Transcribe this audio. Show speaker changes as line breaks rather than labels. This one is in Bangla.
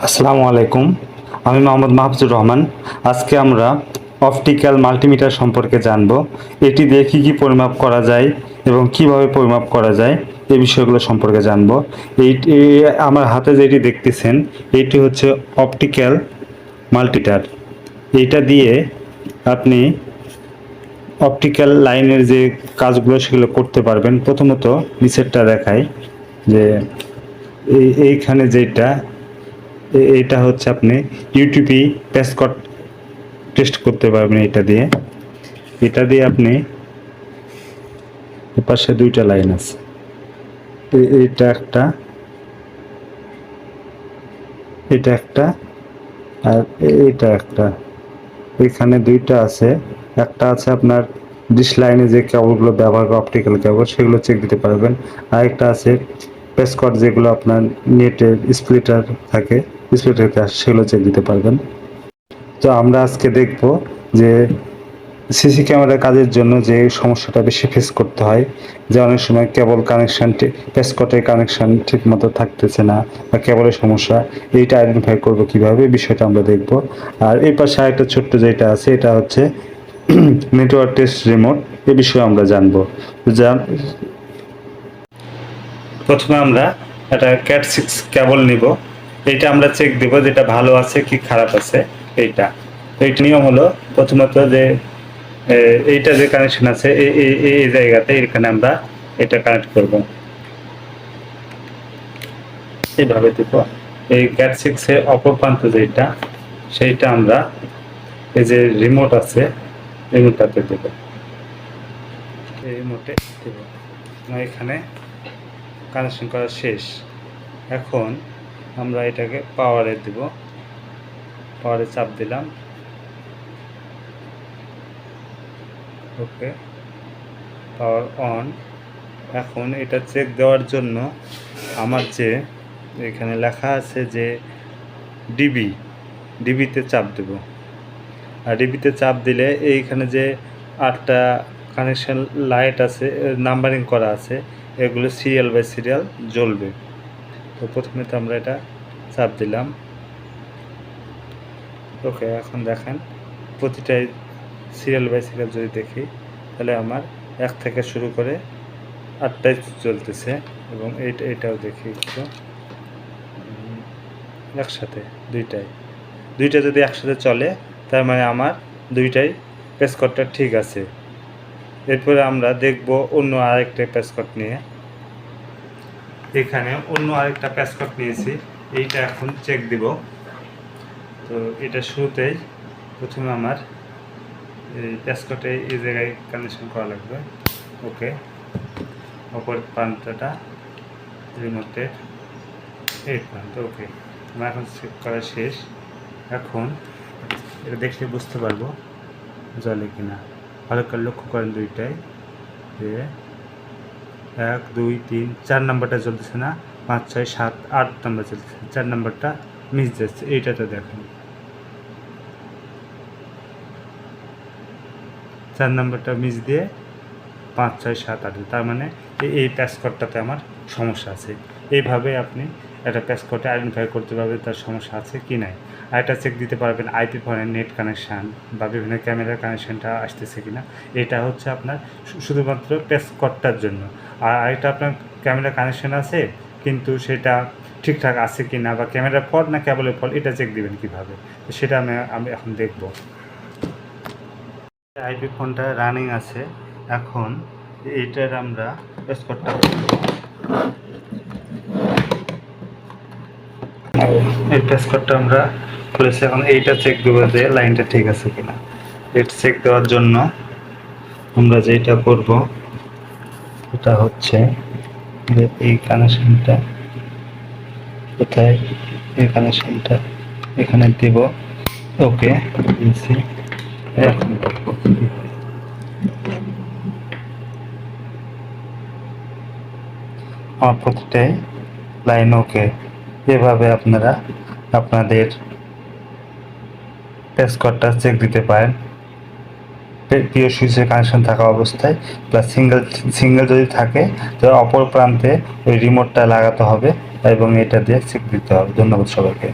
আসসালামু আলাইকুম। আমি মোহাম্মদ মাহফুজুর রহমান। আজকে আমরা অপটিক্যাল মাল্টিমিটার সম্পর্কে জানব। এটি দিয়ে কী কী পরিমাপ করা যায় এবং কীভাবে পরিমাপ করা যায় এই বিষয়গুলো সম্পর্কে জানব। এইটি আমার হাতে যেটি দেখতেছেন, এটি হচ্ছে অপটিক্যাল মাল্টিটার। এইটা দিয়ে আপনি অপটিক্যাল লাইনের যে কাজগুলো সেগুলো করতে পারবেন। প্রথমত নিচেরটা দেখায় যে এই, এইখানে যেটা এ- এইটা হচ্ছে আপনি ইউটিউবি প্যাসকট টেস্ট করতে পারবেন এটা দিয়ে। এটা দিয়ে আপনি পাশে দুইটা লাইন আছে। এটা একটা এটা একটা আর এটা একটা। এখানে দুইটা আছে। একটা আছে আপনার ডিশ লাইনে যে কেবলগুলো ব্যবহার করে অপটিক্যাল কেবল সেগুলো চেক দিতে পারবেন। আর একটা আছে পেসকট যেগুলো আপনার নেটের স্প্লিটার থাকে। স্প্লিটার সেগুলো চেক দিতে পারবেন। তো আমরা আজকে দেখব যে সিসি ক্যামেরার কাজের জন্য যে সমস্যাটা বেশি ফেস করতে হয়, যে অনেক সময় কেবল কানেকশন পেসকটের কানেকশন ঠিক মতো থাকতেছে না বা কেবলের সমস্যা, এইটা আইডেন্টিফাই করব কীভাবে বিষয়টা আমরা দেখব। আর এই পাশে আরেকটা ছোট্ট যেটা আছে, এটা হচ্ছে নেটওয়ার্ক টেস্ট রিমোট এ বিষয়ে আমরা জানব। যা প্রথমে আমরা একটা ক্যাট সিক্স কেবল নিব। এটা আমরা চেক দেব যেটা ভালো আছে কি খারাপ আছে এইটা। তো এইটা নিয়ম হলো প্রথমত যে এইটা যে কানেকশন আছে এই- জায়গাতে এখানে আমরা এটা কানেক্ট করব। এইভাবে দেব। এই ক্যাট সিক্স এর অপর প্রান্ত যেটা সেইটা আমরা এই যে রিমোট আছে রিমোটটাতে দেব। এই রিমোটে দেব। আমরা এখানে কানেকশন করা শেষ। এখন আমরা এটাকে পাওয়ারে দেব। পাওয়ারে চাপ দিলাম। ওকে পাওয়ার অন এখন এটা চেক দেওয়ার জন্য আমার যে এখানে লেখা আছে যে ডিবি ডিবিতে চাপ দেব। আর ডিবিতে চাপ দিলে এইখানে যে আটটা কানেকশন লাইট আছে নাম্বারিং করা আছে, এগুলো সিরিয়াল বাই সিরিয়াল জ্বলবে। তো প্রথমে তো আমরা এটা চাপ দিলাম। ওকে, এখন দেখেন প্রতিটাই সিরিয়াল বাই সিরিয়াল যদি দেখি, তাহলে আমার এক থেকে শুরু করে আটটাই চলতেছে এবং এইটা এটাও দেখি একটু। একসাথে দুইটাই। দুইটা যদি একসাথে চলে, তার মানে আমার দুইটাই পেসকটটা ঠিক আছে। এরপরে আমরা দেখব অন্য আরেকটা প্যাসকট নিয়ে। এখানে অন্য আরেকটা প্যাসকট নিয়েছি। এইটা এখন চেক দিব। তো এটা শুরুতেই প্রথমে আমার এই প্যাসকটে এই জায়গায় কানেকশন করা লাগবে। ওকে অপর প্রান্তটা রিমোটের এই প্রান্ত ওকে আমার এখন চেক করা শেষ। এখন এটা দেখলে বুঝতে পারব জলে কিনা। ভালো করে লক্ষ্য করেন দুইটাই। যে এক, দুই, তিন, চার নাম্বারটা চলতেছে না? পাঁচ, ছয়, সাত, আট নাম্বার চলতেছে। চার নাম্বারটা মিস যাচ্ছে, এইটাতে দেখেন। চার নাম্বারটা মিস দিয়ে পাঁচ, ছয়, সাত, আট তার মানে এই- প্যাসকটটাতে আমার সমস্যা আছে। এইভাবে আপনি একটা প্যাসকটে আইডেন্টিফাই করতে পারবেন তার সমস্যা আছে কি নাই। একটা চেক দিতে পারবেন আইপি ফোনের নেট কানেকশান বা বিভিন্ন ক্যামেরার কানেকশানটা আসতেছে কিনা। এটা হচ্ছে আপনার শুধুমাত্র শুধুমাত্র প্যাসকটটার জন্য। আর আরেকটা আপনার ক্যামেরা কানেকশান আছে, কিন্তু সেটা ঠিকঠাক আছে কি না বা ক্যামেরার ফল না কেবলের ফল এটা চেক দিবেন কীভাবে। সেটা আমি আমি এখন দেখব। আইপি ফোনটা রানিং আছে, এখন এইটার আমরা প্যাসকটটা এই প্যাসকটটা আমরা খুলেছি এখন এইটা চেক দেবো যে লাইনটা ঠিক আছে কিনা। এটা চেক দেওয়ার জন্য আমরা যেটা করব, এটা হচ্ছে যে এই কানেকশনটা কোথায়? এই কানেকশনটা এখানে দেব। ওকে এখন প্রতিটাই লাইন ওকে এভাবে আপনারা আপনাদের প্যাসকটটা চেক দিতে পারেন। প্রিয় সুইচের কানেকশন থাকা অবস্থায় প্লাস সিঙ্গেল সিঙ্গেল যদি থাকে, তো অপর প্রান্তে ওই রিমোটটা লাগাতে হবে এবং এটা দিয়ে চেক দিতে হবে। ধন্যবাদ সবাইকে।